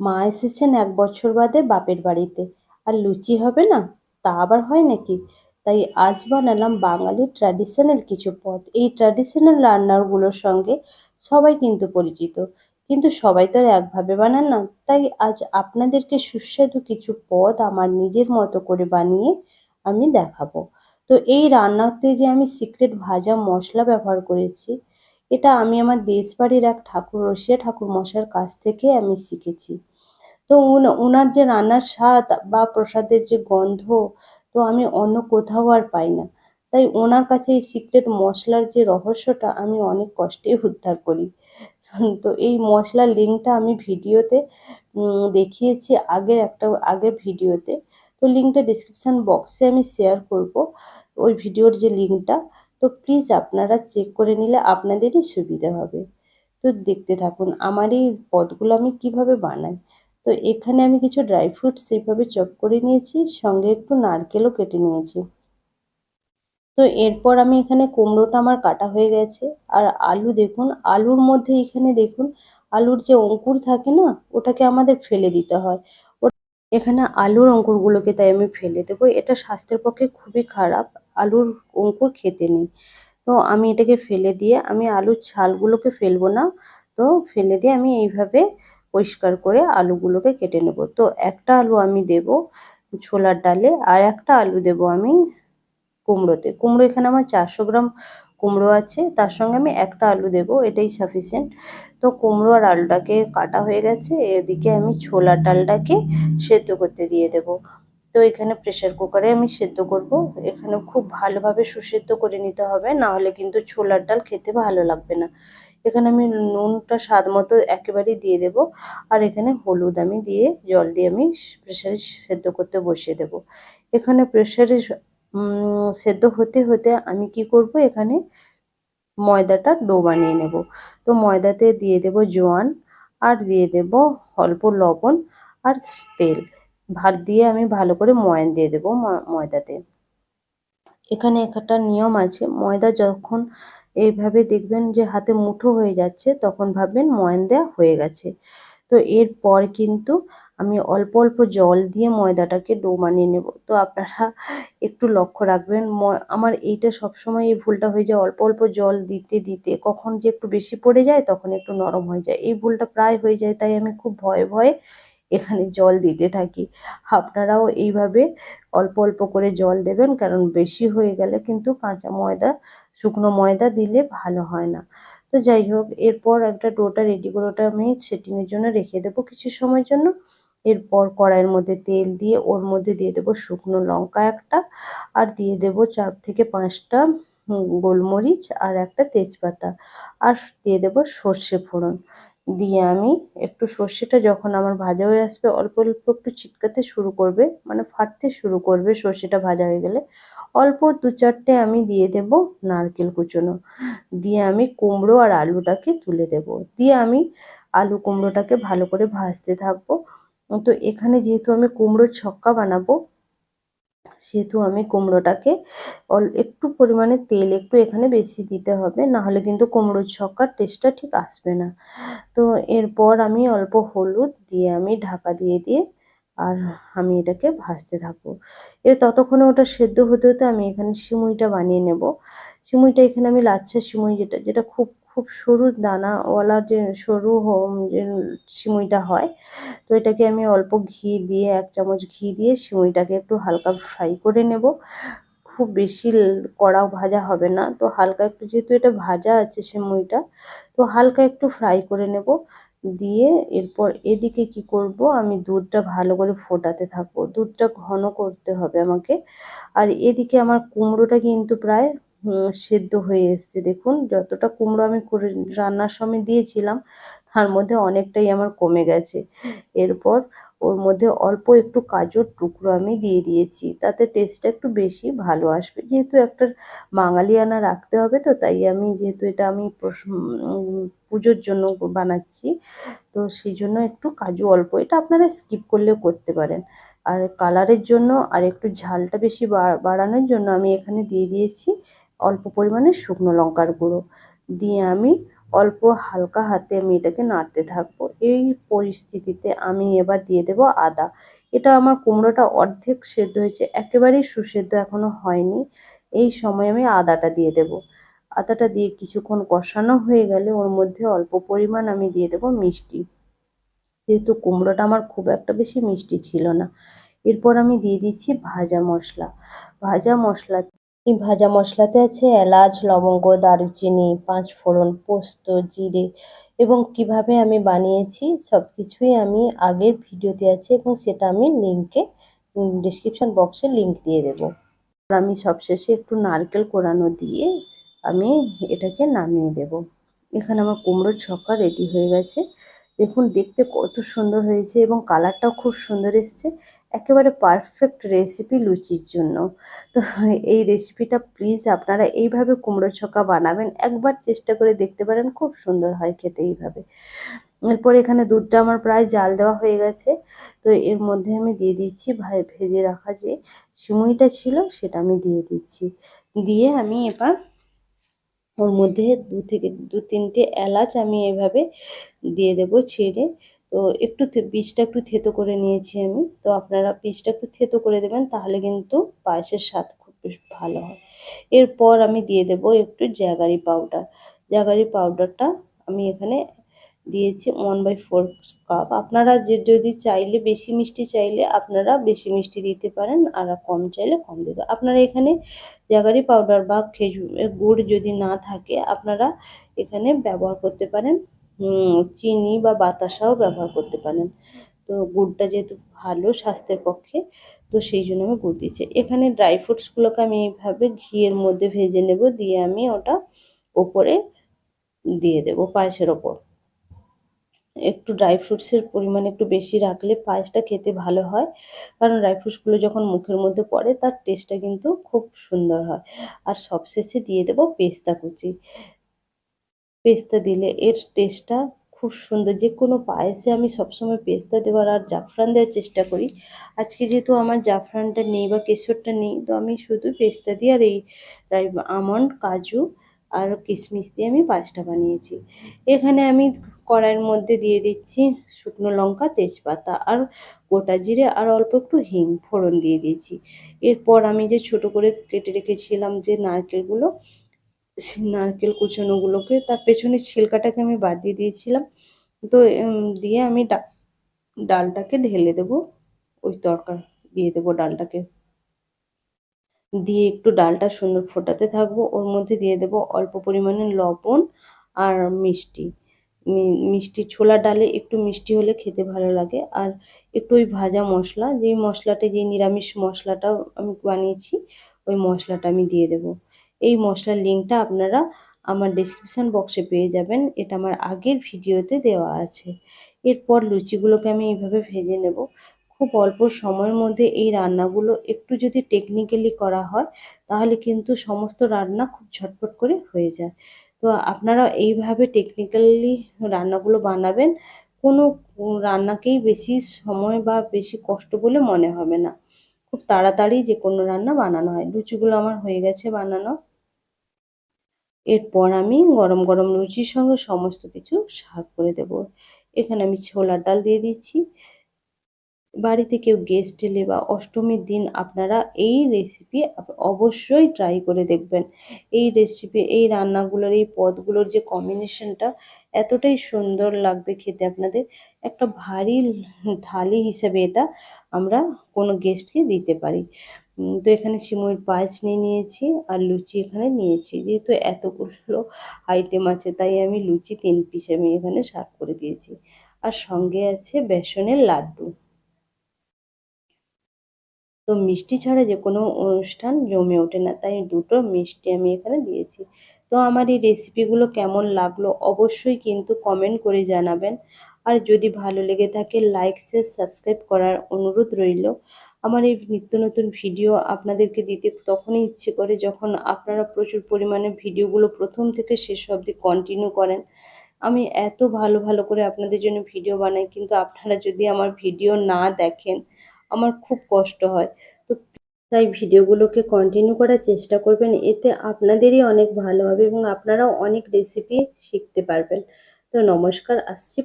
মা এসেছেন এক বছর বাদে বাপের বাড়িতে। আর লুচি হবে না? তা আবার হয় নাকি? তাই আজ বানালাম বাঙালির ট্র্যাডিশনাল কিছু পদ। এই ট্র্যাডিশনাল রান্নাগুলোর সঙ্গে সবাই কিন্তু পরিচিত। কিন্তু সবাই তো আর একভাবে বানান না। তাই আজ আপনাদেরকে সুস্বাদু কিছু পদ আমার নিজের মতো করে বানিয়ে আমি দেখাবো। তো এই রান্নাতে যে আমি সিক্রেট ভাজা মশলা ব্যবহার করেছি এটা আমি আমার দেশবাড়ির এক ঠাকুর, রসিয়া ঠাকুর মশার কাছ থেকে আমি শিখেছি। তো ওনার যে রান্নার স্বাদ বা প্রসাদের যে গন্ধ, তো আমি অন্য কোথাও আর পাই না। তাই ওনার কাছে এই সিক্রেট মশলার যে রহস্যটা, আমি অনেক কষ্টে উদ্ধার করি। তো এই মশলার লিঙ্কটা আমি ভিডিওতে দেখিয়েছি আগের একটা, আগের ভিডিওতে। তো লিঙ্কটা ডিসক্রিপশান বক্সে আমি শেয়ার করব, ওই ভিডিওর যে লিঙ্কটা তো প্লিজ আপনারা চেক করে নিলে আপনাদেরই সুবিধা হবে। তো দেখতে থাকুন, আমার এই পদগুলো আমি কীভাবে বানাই? তো এখানে আমি কিছু ড্রাই ফ্রুট সেইভাবে চপ করে নিয়েছি, সঙ্গে একটু নারকেলও কেটে নিয়েছি। তো এরপর আমি এখানে কুমড়োটা আমার কাটা হয়ে গেছে, আর আলু দেখুন, আলুর মধ্যে এখানে দেখুন, আলুর যে অঙ্কুর থাকে না, ওটাকে আমাদের ফেলে দিতে হয়। এখানে আলুর অঙ্কুরগুলোকে তাই আমি ফেলে দেবো, এটা স্বাস্থ্যের পক্ষে খুবই খারাপ। আলুর অঙ্কুর খেতে নেই। তো আমি এটাকে ফেলে দিয়ে আমি আলুর ছালগুলোকে ফেলব না। তো ফেলে দিয়ে আমি এইভাবে পরিষ্কার করে আলুগুলোকে কেটে নেব। তো একটা আলু আমি দেব ছোলার ডালে আর একটা আলু দেব আমি কুমড়োতে। কুমড়ো এখানে আমার চারশো গ্রাম কুমড়ো আছে, তার সঙ্গে আমি একটা আলু দেব, এটাই সাফিসিয়েন্ট তো কুমড়ো আর আলুটাকে কাটা হয়ে গেছে, এদিকে আমি ছোলার ডালটাকে সেদ্ধ করতে দিয়ে দেব। তো এখানে প্রেশার কুকারে আমি সেদ্ধ করব। এখানে খুব ভালোভাবে সুসেদ্ধ করে নিতে হবে, না হলে কিন্তু ছোলার ডাল খেতে ভালো লাগবে না। এখানে আমি নুনটা স্বাদ মতো একেবারেই দিয়ে দেব, আর এখানে হলুদ আমি দিয়ে, জল দিয়ে আমি প্রেশারে সেদ্ধ করতে বসিয়ে দেব। এখানে প্রেশারে সেদ্ধ হতে হতে আমি কি করব, এখানে ময়দাটা ডো বানিয়ে নেব। তো ময়দাতে দিয়ে দেব জোয়ান, আর দিয়ে দেব অল্প লবণ আর তেল। ভাত দিয়ে আমি ভালো করে ময়ান দিয়ে দেবো ময়দাতে। এখানে একটা নিয়ম আছে, ময়দা যখন এইভাবে দেখবেন যে হাতে মুঠো হয়ে যাচ্ছে, তখন ভাববেন ময়ান দেওয়া হয়ে গেছে। তো এরপর কিন্তু আমি অল্প অল্প জল দিয়ে ময়দাটাকে ডো বানিয়ে নেব। তো আপনারা একটু লক্ষ্য রাখবেন আমার এইটা সবসময় এই ভুলটা হয়ে যায়, অল্প অল্প জল দিতে দিতে কখন যে একটু বেশি পড়ে যায়, তখন একটু নরম হয়ে যায়। এই ভুলটা প্রায় হয়ে যায়, তাই আমি খুব ভয়ে ভয়ে এখানে জল দিতে থাকি। আপনারাও এইভাবে অল্প অল্প করে জল দেবেন, কারণ বেশি হয়ে গেলে কিন্তু কাঁচা ময়দা, শুকনো ময়দা দিলে ভালো হয় না। তো যাই হোক, এরপর একটা ডোটা রেডি করে ওটা আমি সেটিংয়ের জন্য রেখে দেবো কিছু সময়ের জন্য। এরপর কড়াইয়ের মধ্যে তেল দিয়ে ওর মধ্যে দিয়ে দেবো শুকনো লঙ্কা একটা, আর দিয়ে দেবো চার থেকে পাঁচটা গোলমরিচ আর একটা তেজপাতা। আর দিয়ে দেবো সর্ষে ফোড়ন। দিয়ে আমি একটু সর্ষেটা যখন আমার ভাজা হয়ে আসবে, অল্প অল্প একটু ছিটকাতে শুরু করবে মানে ফাটতে শুরু করবে সর্ষেটা ভাজা হয়ে গেলে। অল্প দু চারটে আমি দিয়ে দেব নারকেল কুচোনো। দিয়ে আমি কুমড়ো আর আলুটাকে তুলে দেব। দিয়ে আমি আলু কুমড়োটাকে ভালো করে ভাজতে থাকব। তো এখানে যেহেতু আমি কুমড়োর ছক্কা বানাবো সেহেতু আমি কুমড়োটাকে অল, একটু পরিমাণে তেল একটু এখানে বেশি দিতে হবে না হলে কিন্তু কুমড়োর ছক্কার টেস্টটা ঠিক আসবে না। তো এরপর আমি অল্প হলুদ দিয়ে আমি ঢাকা দিয়ে দিয়ে আর আমি এটাকে ভাজতে থাকব। এ ততক্ষণে ওটা সেদ্ধ হতে হতে আমি এখানে সিমুইটা বানিয়ে নেব। সিমুইটা এখানে আমি লাচ্ছা সিমুই যেটা যেটা খুব খুব সরু দানাওয়ালা যে সরু যে সিমুইটা হয়, তো এটাকে আমি অল্প ঘি দিয়ে, এক চামচ ঘি দিয়ে সিমুইটাকে একটু হালকা ফ্রাই করে নেব। খুব বেশি কড়াও ভাজা হবে না। তো হালকা একটু, যেহেতু এটা ভাজা আছে সিমুইটা, তো হালকা একটু ফ্রাই করে নেব। দিয়ে এরপর এদিকে কি করব, আমি দুধটা ভালো করে ফোটাতে থাকব। দুধটা ঘন করতে হবে আমাকে। আর এদিকে আমার কুমড়োটা কিন্তু প্রায় সেদ্ধ হয়ে এসছে। দেখুন, যতটা কুমড়ো আমি করে রান্নার সময় দিয়েছিলাম, তার মধ্যে অনেকটাই আমার কমে গেছে। এরপর ওর মধ্যে অল্প একটু কাজুর টুকরো আমি দিয়ে দিয়েছি। তাতে টেস্টটা একটু বেশি ভালো আসবে। যেহেতু একটা বাঙালিয়ানা রাখতে হবে তো, তাই আমি যেহেতু এটা আমি পুজোর জন্য বানাচ্ছি, তো সেই জন্য একটু কাজু অল্প। এটা আপনারা স্কিপ করলেও করতে পারেন। আর কালারের জন্য আর একটু ঝালটা বেশি বাড়ানোর জন্য আমি এখানে দিয়ে দিয়েছি অল্প পরিমাণে শুকনো লঙ্কার গুঁড়ো দিয়ে আমি অল্প হালকা হাতে আমি এটাকে নাড়তে থাকব। এই পরিস্থিতিতে আমি এবার দিয়ে দেব আদা। এটা আমার কুমড়োটা অর্ধেক সেদ্ধ হয়েছে, একেবারেই সুসেদ্ধ এখনও হয়নি। এই সময় আমি আদাটা দিয়ে দেব। আদাটা দিয়ে কিছুক্ষণ কষানো হয়ে গেলে ওর মধ্যে অল্প পরিমাণ আমি দিয়ে দেব মিষ্টি। যেহেতু কুমড়োটা আমার খুব একটা বেশি মিষ্টি ছিল না। এরপর আমি দিয়ে দিচ্ছি ভাজা মশলা। ভাজা মশলা এই ভাজা মশলাতে আছে এলাচ, লবঙ্গ, দারুচিনি পাঁচ ফোড়ন পোস্ত, জিরে এবং কীভাবে আমি বানিয়েছি সব কিছুই আমি আগের ভিডিওতে আছে এবং সেটা আমি লিঙ্কে ডিসক্রিপশন বক্সে লিঙ্ক দিয়ে দেবো। আমি সবশেষে একটু নারকেল কোরানো দিয়ে আমি এটাকে নামিয়ে দেব। এখানে আমার কুমড়োর ছক্কা রেডি হয়ে গেছে। দেখুন, দেখতে কত সুন্দর হয়েছে এবং কালারটাও খুব সুন্দর এসছে। একেবারে পারফেক্ট রেসিপি লুচির জন্য। তো এই রেসিপিটা প্লিজ আপনারা এইভাবে কুমড়ো ছক্কা বানাবেন, একবার চেষ্টা করে দেখতে পারেন, খুব সুন্দর হয় খেতে এইভাবে। এরপর এখানে দুধটা আমার প্রায় জাল দেওয়া হয়ে গেছে। তো এর মধ্যে আমি দিয়ে দিচ্ছি ভাই, ভেজে রাখা যে সিমুইটা ছিল সেটা আমি দিয়ে দিচ্ছি। দিয়ে আমি এবার ওর মধ্যে দু থেকে দু তিনটে এলাচ আমি এভাবে দিয়ে দেব ছেড়ে। তো একটু বীজটা একটু থেতো করে নিয়েছি আমি। তো আপনারা বীজটা একটু থেতো করে দেবেন, তাহলে কিন্তু পায়েসের স্বাদ খুব বেশ ভালো হয়। এরপর আমি দিয়ে দেব একটু জ্যাগারি পাউডার। জ্যাগারি পাউডারটা আমি এখানে দিয়েছি ওয়ান বাই ফোর কাপ আপনারা যে, যদি চাইলে বেশি মিষ্টি চাইলে আপনারা বেশি মিষ্টি দিতে পারেন আর কম চাইলে কম দিতে আপনারা এখানে জাগারি পাউডার বা খেজুর গুড় যদি না থাকে, আপনারা এখানে ব্যবহার করতে পারেন। চিনি বা বাতাসাও ব্যবহার করতে পারেন। তো গুড়টা যেহেতু ভালো স্বাস্থ্যের পক্ষে, তো সেই জন্য আমি গুড় দিচ্ছি এখানে ড্রাই ফ্রুটসগুলোকে আমি এইভাবে ঘিয়ের মধ্যে ভেজে নেব, দিয়ে আমি ওটা ওপরে দিয়ে দেব পায়েসের ওপর। একটু ড্রাই ফ্রুটসের পরিমাণ একটু বেশি রাখলে পায়েসটা খেতে ভালো হয়, কারণ ড্রাই ফ্রুটসগুলো যখন মুখের মধ্যে পড়ে, তার টেস্টটা কিন্তু খুব সুন্দর হয়। আর সবশেষে দিয়ে দেবো পেস্তা কুচি। পেস্তা দিলে এর টেস্টটা খুব সুন্দর। যে কোনো পায়েসে আমি সবসময় পেস্তা দেওয়ার আর জাফরান দেওয়ার চেষ্টা করি। আজকে যেহেতু আমার জাফরানটা নেই বা কেশরটা নেই, তো আমি শুধু পেস্তা দিয়ে আর এই আমন্ড কাজু আর কিশমিশ দিয়ে আমি পায়েসটা বানিয়েছি। এখানে আমি কড়াইয়ের মধ্যে দিয়ে দিচ্ছি শুকনো লঙ্কা, তেজপাতা আর গোটা জিরে আর অল্প একটু হিং ফোড়ন দিয়ে দিয়েছি। এরপর আমি যে ছোট করে কেটে রেখেছিলাম যে নারকেলগুলো নারকেল কুচনোগুলোকে তার পেছনে ছিলকাটাকে আমি বাদ দিয়ে দিয়েছিলাম। তো দিয়ে আমি ডালটাকে ঢেলে দেবো। ওই তরকার, দিয়ে দেবো ডালটাকে। দিয়ে একটু ডালটা সুন্দর ফোটাতে থাকব। ওর মধ্যে দিয়ে দেব অল্প পরিমাণে লবণ আর মিষ্টি। মিষ্টি ছোলা ডালে একটু মিষ্টি হলে খেতে ভালো লাগে। আর একটু ওই ভাজা মশলা, যেই মশলাটা, যেই নিরামিষ মশলাটা আমি বানিয়েছি, ওই মশলাটা আমি দিয়ে দেব। এই মশলার লিঙ্কটা আপনারা আমার ডিসক্রিপশান বক্সে পেয়ে যাবেন। এটা আমার আগের ভিডিওতে দেওয়া আছে। এরপর লুচিগুলোকে আমি এইভাবে ভেজে নেব। খুব অল্প সময়ের মধ্যে এই রান্নাগুলো একটু যদি টেকনিক্যালি করা হয়, তাহলে কিন্তু সমস্ত রান্না খুব ঝটপট করে হয়ে যায়। তো আপনারা এইভাবে টেকনিক্যালি রান্নাগুলো বানাবেন, কোনো রান্নাকেই বেশি সময় বা বেশি কষ্ট বলে মনে হবে না। খুব তাড়াতাড়ি যে কোনো রান্না বানানো হয়। লুচিগুলো আমার হয়ে গেছে বানানো। এরপর আমি গরম গরম লুচির সঙ্গে সমস্ত কিছু সার্ভ করে দেব। এখানে আমি ছোলার ডাল দিয়ে দিচ্ছি বাড়িতে কেউ গেস্ট এলে বা অষ্টমীর দিন আপনারা এই রেসিপি অবশ্যই ট্রাই করে দেখবেন। এই রেসিপি এই রান্নাগুলোর, এই পদগুলোর যে কম্বিনেশনটা এতটাই সুন্দর লাগবে খেতে আপনাদের। একটা ভারী থালি হিসেবে এটা আমরা কোনো গেস্টকে দিতে পারি। তো এখানে সিমুইর পায়েস নিয়ে নিয়েছি আর লুচি এখানে নিয়েছি। যেহেতু এতগুলো আইটেম আছে, তাই আমি লুচি তিন পিস আমি এখানে সার্ভ করে দিয়েছি। আর সঙ্গে আছে বেসনের লাড্ডু। তো মিষ্টি ছাড়া যে কোনো অনুষ্ঠান জমে ওঠে না, তাই দুটো মিষ্টি আমি এখানে দিয়েছি। তো আমার এই রেসিপিগুলো কেমন লাগল অবশ্যই কিন্তু কমেন্ট করে জানাবেন। আর যদি ভালো লেগে থাকে লাইক শেয়ার সাবস্ক্রাইব করার অনুরোধ রইল। আমার এই নিত্য নতুন ভিডিও আপনাদেরকে দিতে তখনই ইচ্ছে করে যখন আপনারা প্রচুর পরিমাণে ভিডিওগুলো প্রথম থেকে শেষ অবধি কন্টিনিউ করেন। আমি এত ভালো ভালো করে আপনাদের জন্য ভিডিও বানাই, কিন্তু আপনারা যদি আমার ভিডিও না দেখেন, আমার খুব কষ্ট হয়। তো তাই ভিডিওগুলোকে কন্টিনিউ করার চেষ্টা করবেন, এতে আপনাদেরই অনেক ভালো হবে এবং আপনারাও অনেক রেসিপি শিখতে পারবেন। তো নমস্কার, আসছি।